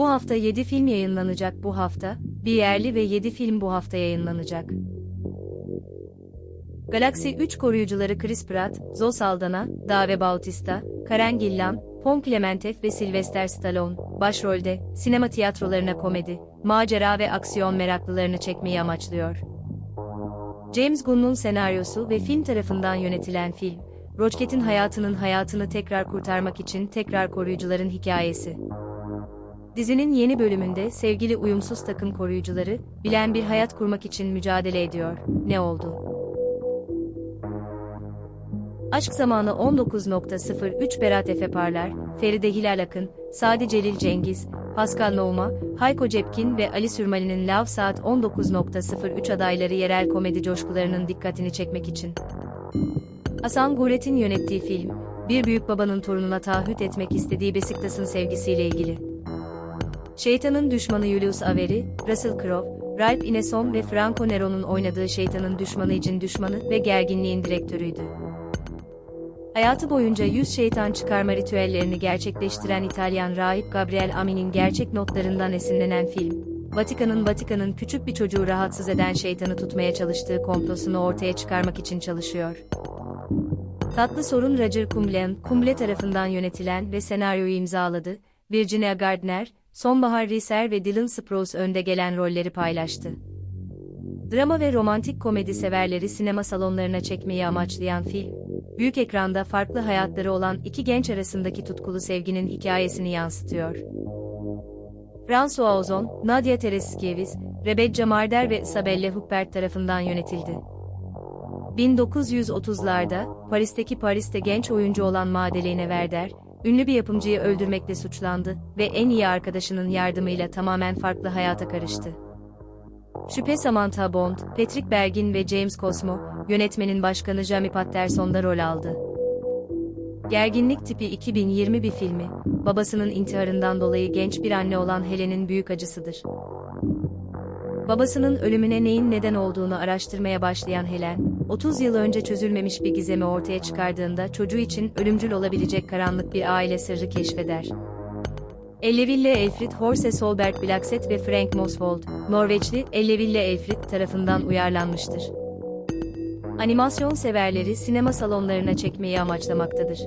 Bu hafta 7 film yayınlanacak bu hafta, bir yerli ve 7 film bu hafta yayınlanacak. Galaxy 3 koruyucuları Chris Pratt, Zoe Saldana, Dave Bautista, Karen Gillan, Pom Klementev ve Sylvester Stallone, başrolde, sinema tiyatrolarına komedi, macera ve aksiyon meraklılarını çekmeyi amaçlıyor. James Gunn'un senaryosu ve film tarafından yönetilen film, Rocket'in hayatının hayatını tekrar kurtarmak için tekrar koruyucuların hikayesi. Dizinin yeni bölümünde sevgili uyumsuz takım koruyucuları, bilen bir hayat kurmak için mücadele ediyor. Ne oldu? Aşk Zamanı 19.03 Berat Efe Parlar, Feride Hilal Akın, Sadi Celil Cengiz, Pascal Nouma, Hayko Cepkin ve Ali Sürmeli'nin Lav Saat 19.03 adayları yerel komedi coşkularının dikkatini çekmek için. Hasan Guret'in yönettiği film, bir büyük babanın torununa taahhüt etmek istediği Besiktas'ın sevgisiyle ilgili. Şeytanın düşmanı Julius Averi, Russell Crowe, Ralph Ineson ve Franco Nero'nun oynadığı Şeytanın Düşmanı için düşmanı ve gerginliğin direktörüydü. Hayatı boyunca yüz şeytan çıkarma ritüellerini gerçekleştiren İtalyan rahip Gabriel Amin'in gerçek notlarından esinlenen film, Vatikan'ın Vatikan'ın küçük bir çocuğu rahatsız eden şeytanı tutmaya çalıştığı komplosunu ortaya çıkarmak için çalışıyor. Tatlı Sorun Roger Kumble, Kumble tarafından yönetilen ve senaryoyu imzaladı, Virginia Gardner, Sonbahar Riser ve Dylan Sprouse önde gelen rolleri paylaştı. Drama ve romantik komedi severleri sinema salonlarına çekmeyi amaçlayan film, büyük ekranda farklı hayatları olan iki genç arasındaki tutkulu sevginin hikayesini yansıtıyor. François Ozon, Nadia Tereskiewicz, Rebecca Marder ve Isabelle Huppert tarafından yönetildi. 1930'larda, Paris'teki Paris'te genç oyuncu olan Madeleine Werder, ünlü bir yapımcıyı öldürmekle suçlandı ve en iyi arkadaşının yardımıyla tamamen farklı hayata karıştı. Şüphe Samantha Bond, Patrick Bergin ve James Cosmo, yönetmenin başkanı Jamie Patterson'da rol aldı. Gerginlik tipi 2020 bir filmi, babasının intiharından dolayı genç bir anne olan Helen'in büyük acısıdır. Babasının ölümüne neyin neden olduğunu araştırmaya başlayan Helen, 30 yıl önce çözülmemiş bir gizemi ortaya çıkardığında çocuğu için ölümcül olabilecek karanlık bir aile sırrı keşfeder. Elleville Elfrid Horse Solberg Blackset ve Frank Mosvold, Norveçli Elleville Elfrid tarafından uyarlanmıştır. Animasyon severleri sinema salonlarına çekmeyi amaçlamaktadır.